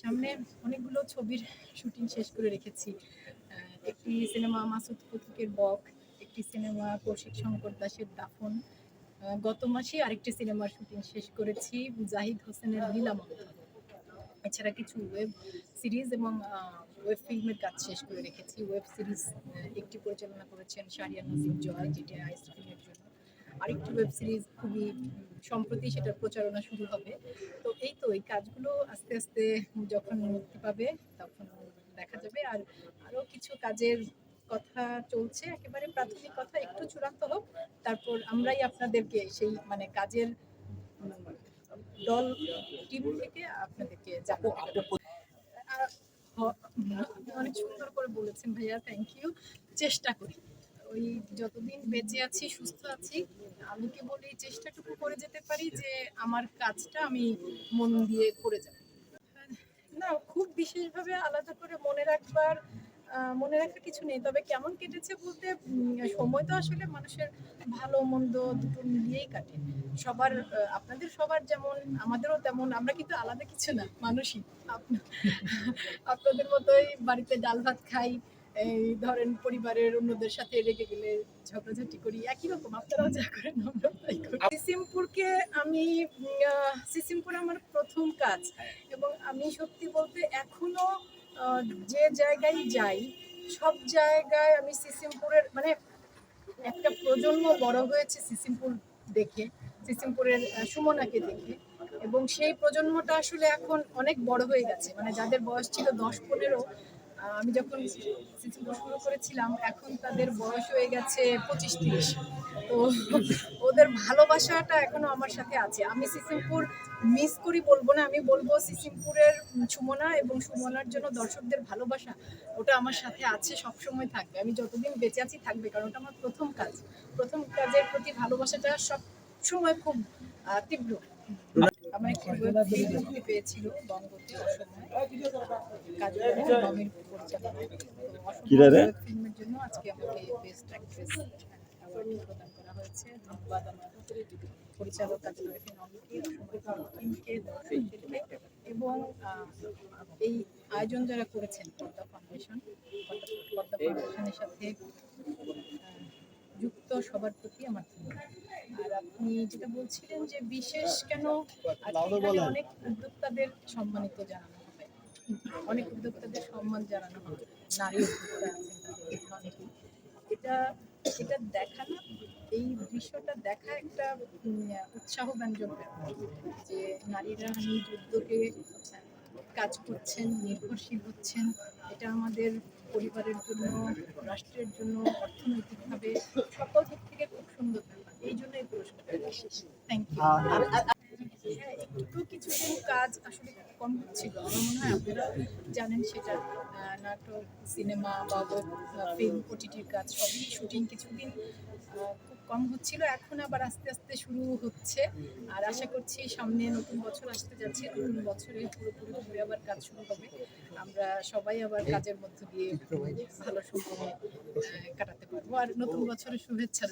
সামনে অনেকগুলো ছবির শুটিং শেষ করে রেখেছি। একটি সিনেমা মাসুদ কৌতুকের বক, একটি সিনেমা কৌশিক শঙ্কর দাসের দাফন। গত মাসে আরেকটি সিনেমার শুটিং শেষ করেছি জাহিদ হোসেনের লীলামন্ত এছাড়া কিছু ওয়েব সিরিজ এবং ওয়েব ফিল্মের কাজ শেষ করে রেখেছি। ওয়েব সিরিজ একটি পরিচালনা করেছেন শাহরিয়ার নাজিম জয়, যেটি আইসক্রিমের জন্য। আরেকটি ওয়েব সিরিজ খুবই সম্প্রতি সেটার প্রচারণা শুরু হবে। তো এই তো এই কাজগুলো আস্তে আস্তে যখন মুক্তি পাবে তখন দেখা যাবে। আর আরও কিছু কাজের কথা চলছে একেবারে প্রাথমিক কথা একটু চূড়ান্ত হোক তারপর আমরাই আপনাদেরকে সেই মানে কাজের দল টিম থেকে আপনাদেরকে যাব অনেক সুন্দর করে বলেছেন ভাইয়া থ্যাংক ইউ চেষ্টা করি। ওই যতদিন বেঁচে আছি, সুস্থ আছি, আমি কেবল এই চেষ্টাটুকু করে যেতে পারি যে আমার কাজটা আমি মন দিয়ে করে যাব। না, খুব বিশেষভাবে আলাদা করে মনে রাখবার মনে রাখার কিছু নেই। তবে কেমন কেটেছে বলতে সময় তো আসলে মানুষের ভালো, মন্দ দুটো মিলিয়েই কাটে। সবার আপনাদের সবার যেমন, আমাদেরও তেমন, আমরা কিন্তু আলাদা কিছু না, মানুষই। আপনাদের মতোই বাড়িতে ডাল ভাত খাই এই ধরেন পরিবারের অন্যদের সাথে রেগে গেলে ঝগড়াঝাটি করি একই রকম আপনারাও যা করেন আমরাও তাই করি। সিসিমপুরকে আমি সিসিমপুর আমার প্রথম কাজ এবং আমি সত্যি বলতে এখনও যে জায়গায় যাই সব জায়গায় আমি সিসিমপুরের মানে একটা প্রজন্ম বড় হয়েছে সিসিমপুর দেখে সিসিমপুরের সুমনাকে দেখে এবং সেই প্রজন্মটা আসলে এখন অনেক বড় হয়ে গেছে। মানে যাদের বয়স ছিল দশ পনেরো আমি যখন শুরু করেছিলাম, এখন তাদের বয়স হয়ে গেছে পঁচিশ তিরিশ। তো ওদের ভালোবাসাটা এখনও আমার সাথে আছে। আমি সিসিমপুর মিস করি বলব না, আমি বলব সিসিমপুরের সুমনা এবং সুমনার জন্য দর্শকদের ভালোবাসা, ওটা আমার সাথে আছে সব সময় থাকবে। আমি যতদিন বেঁচে আছি, থাকবে, কারণ ওটা আমার প্রথম কাজ। প্রথম কাজের প্রতি ভালোবাসাটা সব সময় খুব তীব্র। আমার একটি পেয়েছিল বঙ্গতে অসময় রে? ফিল্মের জন্য আজকে আমাকে বেস্ট অ্যাক্ট্রেস অ্যাওয়ার্ড প্রদান করা হয়েছে ধন্যবাদ আমার পরিচালক কাজী রহিন টিমকে দর্শকদেরকে এবং এই আয়োজন যারা করেছেন পদ্মা ফাউন্ডেশন পদ্মা- পদ্মা ফাউন্ডেশনের সাথে যুক্ত সবার প্রতি আমার ধন্যবাদ আর আপনি যেটা বলছিলেন যে বিশেষ কেন আজকে অনেক উদ্যোক্তাদের সম্মানিত জানানো অনেক উদ্যোক্তাদের সম্মান জানানো হবে নারী। এটা এটা দেখা না, এই দৃশ্যটা দেখা একটা উৎসাহ ব্যঞ্জক যে নারীরা নিজ উদ্যোগে কাজ করছেন, নির্ভরশীল হচ্ছেন। এটা আমাদের পরিবারের জন্য, রাষ্ট্রের জন্য অর্থনৈতিকভাবে সকল দিক থেকে খুব সুন্দর এই জন্য এই পুরস্কারটা থ্যাংক ইউ হ্যাঁ একটু কিছুদিন কাজ আসলে কম ছিল। আমার মনে হয় আপনারা জানেন সেটা নাটক, সিনেমা বা ফিল্ম ওটিটির কাজ সবই শুটিং কিছুদিন খুব কম হচ্ছিল। এখন আবার আস্তে আস্তে শুরু হচ্ছে। আর আশা করছি সামনে নতুন বছর আসতে যাচ্ছে। নতুন বছরে পুরোপুরি ঘুরে আবার কাজ শুরু হবে। আমরা সবাই আবার কাজের মধ্য দিয়ে ভালো সময় কাটাতে পারব। আর নতুন বছরের শুভেচ্ছা।